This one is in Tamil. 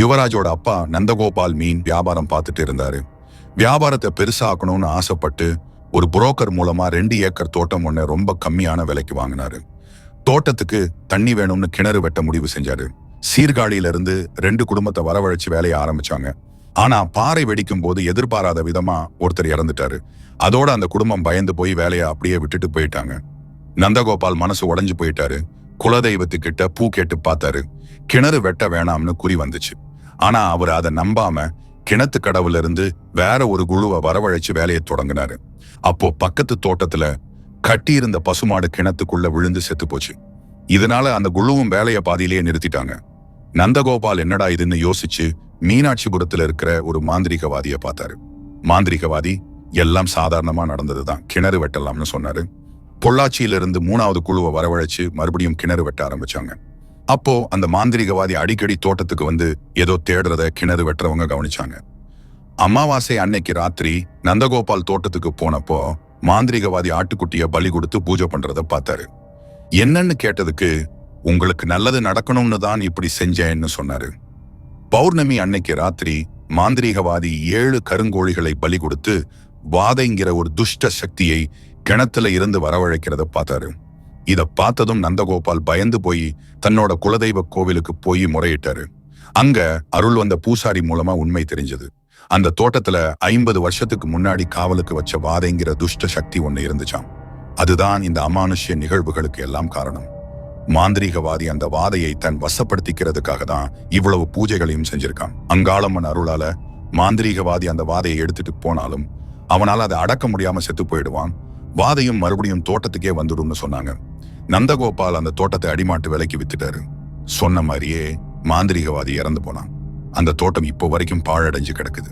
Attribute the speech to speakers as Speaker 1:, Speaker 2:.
Speaker 1: யுவராஜோட அப்பா நந்தகோபால் மீன் வியாபாரம் பார்த்துட்டு இருந்தாரு. வியாபாரத்தை பெருசாக்கணும்னு ஆசைப்பட்டு ஒரு புரோக்கர் மூலமா ரெண்டு ஏக்கர் தோட்டம் ஒன்று ரொம்ப கம்மியான விலைக்கு வாங்கினாரு. தோட்டத்துக்கு தண்ணி வேணும்னு கிணறு வெட்ட முடிவு செஞ்சாரு. சீர்காழியில இருந்து ரெண்டு குடும்பத்தை வரவழைச்சு வேலையை ஆரம்பிச்சாங்க. ஆனா பாறை வெடிக்கும் போது எதிர்பாராத விதமா ஒருத்தர் இறந்துட்டாரு. அதோட அந்த குடும்பம் பயந்து போய் வேலையை அப்படியே விட்டுட்டு போயிட்டாங்க. நந்தகோபால் மனசு உடஞ்சு போயிட்டாரு. குலதெய்வத்துக்கிட்ட பூ கேட்டு பார்த்தாரு. கிணறு வெட்ட வேணாம்னு குறி வந்துச்சு. ஆனா அவர் அதை நம்பாம கிணத்து கடவுல இருந்து வேற ஒரு குழுவை வரவழைச்சு வேலையை தொடங்கினாரு. அப்போ பக்கத்து தோட்டத்துல கட்டியிருந்த பசுமாடு கிணத்துக்குள்ள விழுந்து செத்து போச்சு. இதனால அந்த குழுவும் வேலையை பாதியிலேயே நிறுத்திட்டாங்க. நந்தகோபால் என்னடா இதுன்னு யோசிச்சு மீனாட்சிபுரத்துல இருக்கிற ஒரு மாந்திரிகவாதிய பார்த்தாரு. மாந்திரிகவாதி எல்லாம் சாதாரணமா நடந்ததுதான். கிணறு வெட்டலாம்னு சொன்னாரு. பொள்ளாச்சியில இருந்து மூணாவது குழுவை வரவழைச்சு மறுபடியும் கிணறு வெட்ட ஆரம்பிச்சாங்க. அப்போ அந்த மாந்திரிகவாதி அடிக்கடி தோட்டத்துக்கு வந்து ஏதோ தேடுறத கிணறு வெட்டுறவங்க கவனிச்சாங்க. அமாவாசை அன்னைக்கு ராத்திரி நந்தகோபால் தோட்டத்துக்கு போனப்போ மாந்திரிகவாதி ஆட்டுக்குட்டிய பலி கொடுத்து பூஜை பண்றத பார்த்தாரு. என்னன்னு கேட்டதுக்கு உங்களுக்கு நல்லது நடக்கணும்னு தான் இப்படி செஞ்சேன்னு சொன்னாரு. பௌர்ணமி அன்னைக்கு ராத்திரி மாந்திரீகவாதி ஏழு கருங்கோழிகளை பலி கொடுத்து வாதைங்கிற ஒரு துஷ்ட சக்தியை கிணத்துல இருந்து வரவழைக்கிறத பார்த்தாரு. இத பார்த்ததும் நந்தகோபால் பயந்து போய் தன்னோட குலதெய்வ கோவிலுக்கு போய் முறையிட்டாரு. அங்க அருள் வந்த பூசாரி மூலமா உண்மை தெரிஞ்சது. அந்த தோட்டத்துல ஐம்பது வருஷத்துக்கு முன்னாடி காவலுக்கு வச்ச வாதைங்கிற துஷ்ட சக்தி ஒன்று இருந்துச்சாம். அதுதான் இந்த அமானுஷ்ய நிகழ்வுகளுக்கு எல்லாம் காரணம். மாந்திரீகவாதி அந்த வாதையை தன் வசப்படுத்திக்கிறதுக்காக தான் இவ்வளவு பூஜைகளையும் செஞ்சிருக்கான். அங்காளம்மன் அருளால மாந்திரீகவாதி அந்த வாதையை எடுத்துட்டு போனாலும் அவனால அதை அடக்க முடியாம செத்து போயிடுவான். வாதையும் மறுபடியும் தோட்டத்துக்கே வந்துடும்னு சொன்னாங்க. நந்தகோபால் அந்த தோட்டத்தை அடிமாட்டு விலைக்கு வித்துட்டாரு. சொன்ன மாதிரியே மாந்திரீகவாதி இறந்து போனான். அந்த தோட்டம் இப்போ வரைக்கும் பாழடைஞ்சு கிடக்குது.